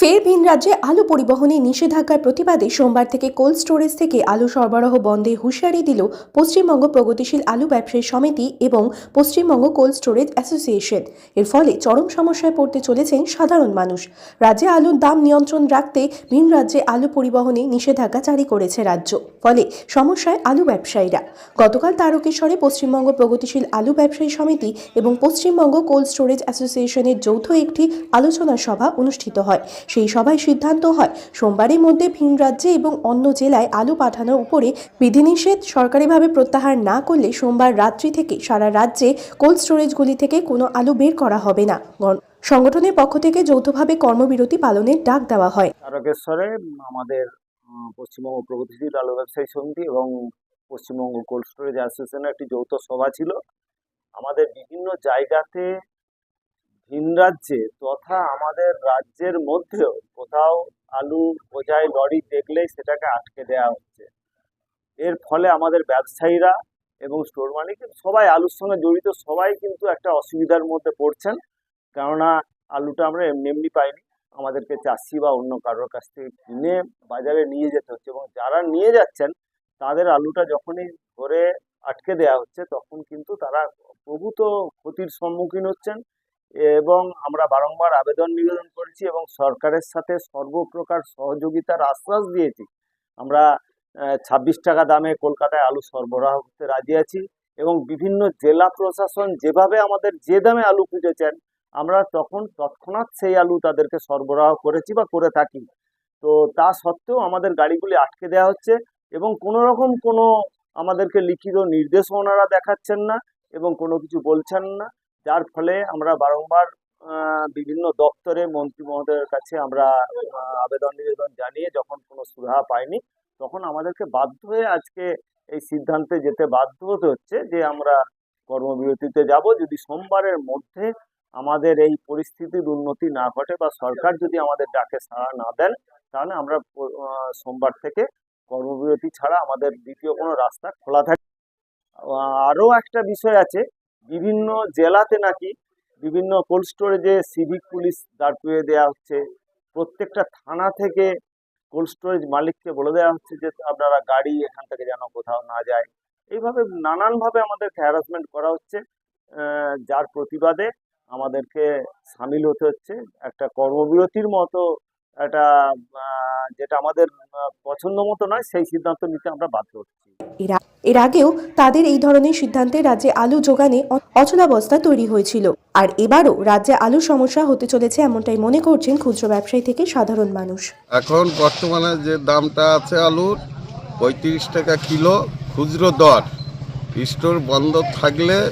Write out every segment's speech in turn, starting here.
ফের ভিন রাজ্যে আলু পরিবহনে নিষেধাজ্ঞার প্রতিবাদে সোমবার থেকে কোল্ড স্টোরেজ থেকে আলু সরবরাহ বন্ধে হুঁশিয়ারি দিল পশ্চিমবঙ্গ প্রগতিশীল আলু ব্যবসায়ী সমিতি এবং পশ্চিমবঙ্গ কোল্ড স্টোরেজ অ্যাসোসিয়েশন। এর ফলে চরম সমস্যায় পড়তে চলেছেন সাধারণ মানুষ। রাজ্যে আলুর দাম নিয়ন্ত্রণ রাখতে ভিন রাজ্যে আলু পরিবহনে নিষেধাজ্ঞা জারি করেছে রাজ্য। ফলে সমস্যায় আলু ব্যবসায়ীরা। গতকাল তারকেশ্বরে পশ্চিমবঙ্গ প্রগতিশীল আলু ব্যবসায়ী সমিতি এবং পশ্চিমবঙ্গ কোল্ড স্টোরেজ অ্যাসোসিয়েশনের যৌথ একটি আলোচনা সভা অনুষ্ঠিত হয়। সেই সভায় সিদ্ধান্ত হয়। সোমবারের মধ্যে ভিন রাজ্যে এবং অন্য জেলায় আলু পাঠানোর উপরে বিধিনিষেধ সরকারিভাবে প্রত্যাহার না করলে সোমবার রাত্রি থেকে সারা রাজ্যে কোল্ড স্টোরেজগুলি থেকে কোনো আলু বের করা হবে না। সংগঠনের পক্ষ থেকে যৌথভাবে কর্মবিরতি পালনের ডাক দেওয়া হয়। তারকেশ্বরে আমাদের পশ্চিমবঙ্গ প্রগতিশীল আলু ব্যবসায়ী সমিতি এবং পশ্চিমবঙ্গ কোল্ড স্টোরেজ অ্যাসোসিয়েশনের একটি যৌথ সভা ছিল। আমাদের বিভিন্ন জায়গাতে ভিন রাজ্যে তথা আমাদের রাজ্যের মধ্যেও কোথাও আলু বোঝাই লরি দেখলেই সেটাকে আটকে দেওয়া হচ্ছে। এর ফলে আমাদের ব্যবসায়ীরা এবং স্টোর মালিক সবাই আলুর সঙ্গে জড়িত, সবাই কিন্তু একটা অসুবিধার মধ্যে পড়ছেন। কেননা আলুটা আমরা এমনি এমনি পাইনি। আমাদেরকে চাষি বা অন্য কারোর কাছ থেকে কিনে বাজারে নিয়ে যেতে হচ্ছে এবং যারা নিয়ে যাচ্ছেন, তাদের আলুটা যখনই ধরে আটকে দেওয়া হচ্ছে, তখন কিন্তু তারা প্রভূত ক্ষতির সম্মুখীন হচ্ছেন। এবং আমরা বারংবার আবেদন নিবেদন করেছি এবং সরকারের সাথে সর্বপ্রকার সহযোগিতার আশ্বাস দিয়েছি। আমরা ছাব্বিশ টাকা দামে কলকাতায় আলু সরবরাহ করতে রাজি আছি এবং বিভিন্ন জেলা প্রশাসন যেভাবে আমাদের যে দামে আলু খুঁজেছেন আমরা তখন তৎক্ষণাৎ সেই আলু তাদেরকে সরবরাহ করেছি বা করে থাকি। তো তা সত্ত্বেও আমাদের গাড়িগুলি আটকে দেওয়া হচ্ছে এবং কোনো রকম কোনো আমাদেরকে লিখিত নির্দেশও ওনারা দেখাচ্ছেন না এবং কোনো কিছু বলছেন না। যার ফলে আমরা বারংবার বিভিন্ন দপ্তরে মন্ত্রী মহোদয়ের কাছে আমরা আবেদন নিবেদন জানিয়ে যখন কোনো সুরাহা পাইনি, তখন আমাদেরকে বাধ্য হয়ে আজকে এই সিদ্ধান্তে যেতে বাধ্য হতে হচ্ছে যে আমরা কর্মবিরতিতে যাব। যদি সোমবারের মধ্যে আমাদের এই পরিস্থিতির উন্নতি না ঘটে বা সরকার যদি আমাদের ডাকে সাড়া না দেন, তাহলে আমরা সোমবার থেকে কর্মবিরতি ছাড়া আমাদের দ্বিতীয় কোনো রাস্তা খোলা থাকে আরও একটা বিষয় আছে বিভিন্ন জেলাতে নাকি বিভিন্ন কোল্ড স্টোরেজে সিভিক পুলিশ দাঁড় করিয়ে দেওয়া হচ্ছে। প্রত্যেকটা থানা থেকে কোল্ড স্টোরেজ মালিককে বলে দেওয়া হচ্ছে যে, আপনারা গাড়ি এখান থেকে যেন কোথাও না যায়। এইভাবে নানানভাবে আমাদেরকে হ্যারাসমেন্ট করা হচ্ছে। যার প্রতিবাদে আমাদেরকে সামিল হতে হচ্ছে। একটা কর্মবিরতির মতো একটা যেটা আমাদের পছন্দ মতো নয় সেই সিদ্ধান্ত নিতে আমরা বাধ্য হচ্ছি। এর আগেও তাদের এই ধরনের সিদ্ধান্তে রাজ্যে আলু যোগানে অ- অচলাবস্থা তৈরি হয়েছিল। আর এবারও রাজ্যে আলু সমস্যা হতে চলেছে এমনটাই মনে করছেন খুচরো ব্যবসায়ী থেকে সাধারণ মানুষ। এখন বর্তমানে যে দামটা আছে আলুর পঁয়ত্রিশ টাকা কিলো খুচরো দর। স্টোর বন্ধ থাকলে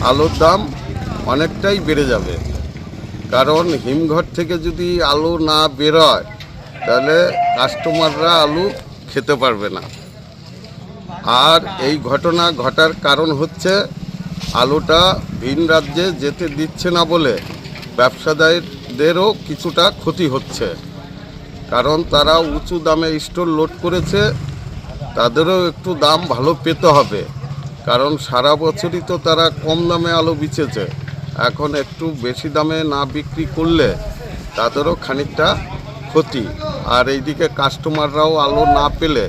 আলুর দাম অনেকটাই বেড়ে যাবে। কারণ হিমঘর থেকে যদি আলু না বেরোয়, তাহলে কাস্টমাররা আলু খেতে পারবে না। আর এই ঘটনা ঘটার কারণ হচ্ছে, আলুটা ভিন রাজ্যে যেতে দিচ্ছে না বলে ব্যবসাদারদেরও কিছুটা ক্ষতি হচ্ছে। কারণ তারা উঁচু দামে স্টোর লোড করেছে, তাদেরও একটু দাম ভালো পেতে হবে। কারণ সারা বছরই তো তারা কম দামে আলু বিচেছে এখন একটু বেশি দামে না বিক্রি করলে তাদেরও খানিকটা ক্ষতি। আর এইদিকে কাস্টমাররাও আলু না পেলে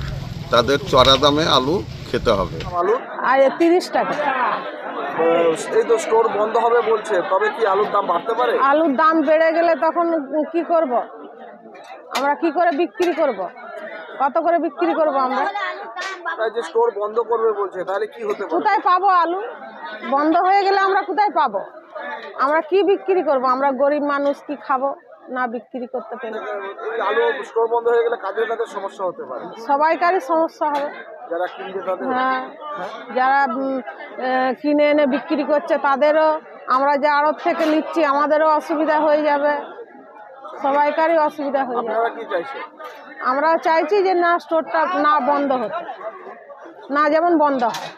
তাদের চড়া দামে আলু খেতে হবে। আলু? আর তিরিশ টাকা। এই তো স্টোর বন্ধ হবে বলছে তবে কি আলুর দাম বাড়তে পারে? আলুর দাম বেড়ে গেলে তখন কি করব? আমরা কি করে বিক্রি করব? কত করে বিক্রি করব আমরা? তাই যে স্টোর বন্ধ করবে বলছে তাহলে কি হতে কোথায় পাবো আলু? বন্ধ হয়ে গেলে আমরা কোথায় পাবো? আমরা কি বিক্রি করব? আমরা গরিব মানুষ কি খাব? না বিক্রি করতে পেরে। এই আলু স্টোর বন্ধ হয়ে গেলে কাজের কাজের সমস্যা হতে পারে? সবাইকারই সমস্যা হবে। যারা কিনবে তাদের? হ্যাঁ। যারা কিনে এনে বিক্রি করছে তাদেরও আমরা যে আড়ত থেকে নিচ্ছি আমাদেরও অসুবিধা হয়ে যাবে। সবাইকারই অসুবিধা হয়ে যাবে। আমরা চাইছি যে না স্টোরটা না বন্ধ হতে না যেমন বন্ধ হয়।